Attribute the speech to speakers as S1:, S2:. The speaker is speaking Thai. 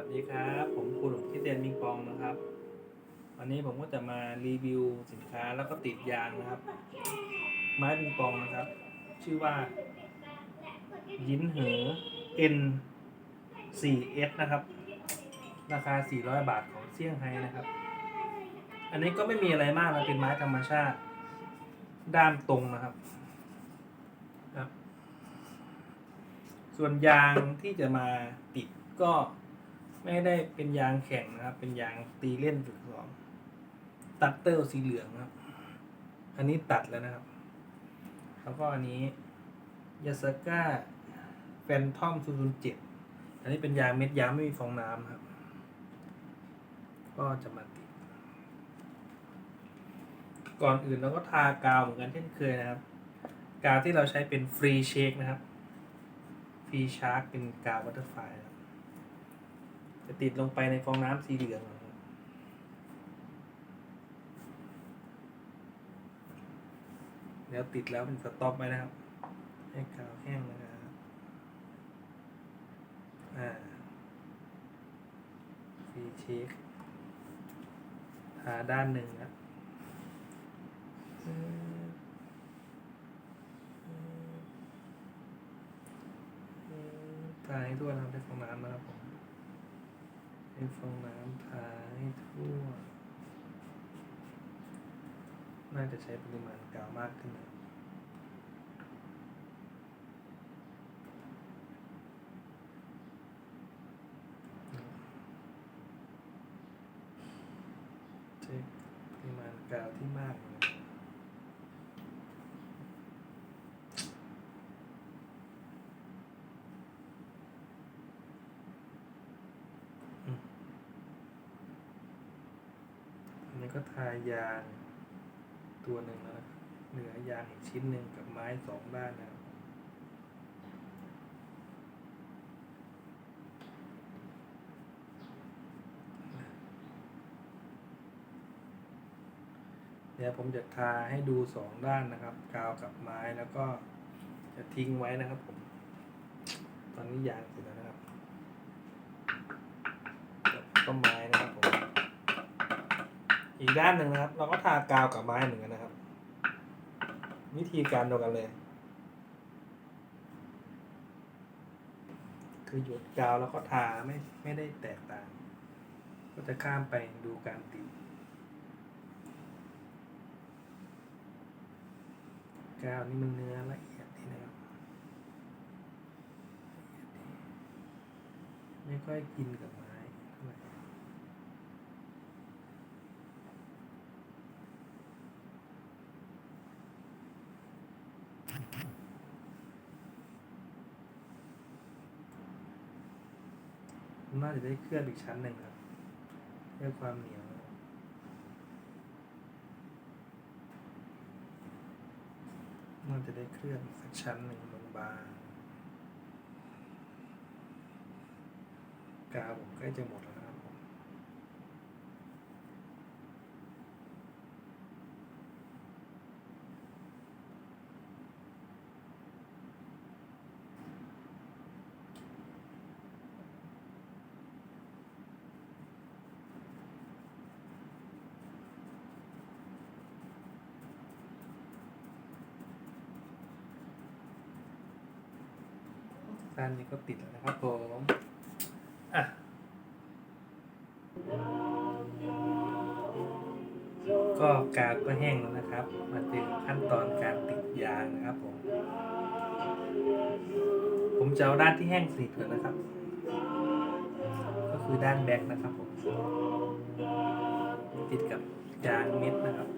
S1: วัสดีครับ ผมคุณคิดเตียนมิงปองนะครับ วันนี้ผมก็จะมารีวิวสินค้าแล้วก็ติดยางนะครับ ไม้ปิงปองนะครับ ชื่อว่า ยินเหอ N 4 S นะครับ ราคา 400 บาทของเซี่ยงไฮ้นะครับ อันนี้ก็ไม่มีอะไรมากนะเป็นไม้ธรรมชาติ ด้ามตรงนะครับครับ ส่วนยางที่จะมาติดก็ ไม่ได้เป็นยางแข็งนะครับ เป็นยางตีเล่นฝึกซ้อมตัดเตอร์สีเหลืองครับ อันนี้ตัดแล้วนะครับ แล้วก็อันนี้ยาสก้าแฟนทอม007อันนี้เป็นยางเม็ดยางไม่มีฟองน้ำครับ ก็จะมาติด ก่อนอื่นเราก็ทากาวเหมือนกันเช่นเคยนะครับ กาวที่เราใช้เป็นฟรีเชคนะครับ ฟรีชาร์กเป็นกาวบัตเตอร์ไฟครับ จะติดลงไปในฟองน้ำสีเหลืองแล้วติดแล้วเป็นสต็อปไว้นะครับ ให้กาวแห้งนะครับอ่าฟีเช็คทาด้านหนึ่งนะอืมอืมอืมทาให้ทั่วนะครับในฟองน้ำนะครับผม ในฟองน้ำทาให้ทั่ว น่าจะใช้ปริมาณกาวมากขึ้นนะครับเช็คปริมาณกาวที่มากนะครับอืมอั นี้ก็ทายางตัวหนึ่งแล้วนะครับเหลือยางอีกชิ้นหนึ่งกับไม้สองด้านนะครับเดี๋ยวผมจะทาให้ดูสองด้านนะครับ กาวกับไม้แล้วก็จะทิ้งไว้นะครับผม ตอนนี้ยางเสร็จแล้วนะครับ อีกด้านหนึ่งนะครับ เราก็ทากาวกับไม้เหมือนกันนะครับ วิธีการเดียวกันเลย คือหยุดกาวแล้วก็ทาไม่ไม่ได้แตกต่าง ก็จะข้ามไปดูการติดกาวนี่มันเนื้อละเอียดนี่นะครับไม่ค่อยกินกับม้เท่าไหร่ น่าจะได้เคลือบอีกชั้นหนึ่งครับเพื่อความเหนียวน่าจะได้เคลือบอีกสักชั้นหนึ่งบางๆกาวผมใกล้จะหมดแล้วนะครับผม ด้านนี้ก็ติดแล้วนะครับผมอะก็กาวก็แห้งแล้วนะครับ มาถึงขั้นตอนการติดยางนะครับผม ผมจะเอาด้านที่แห้งสนิทก่อนนะครับ ก็คือด้านแบ็คนะครับผม ติดกับยางเม็ดนะครับ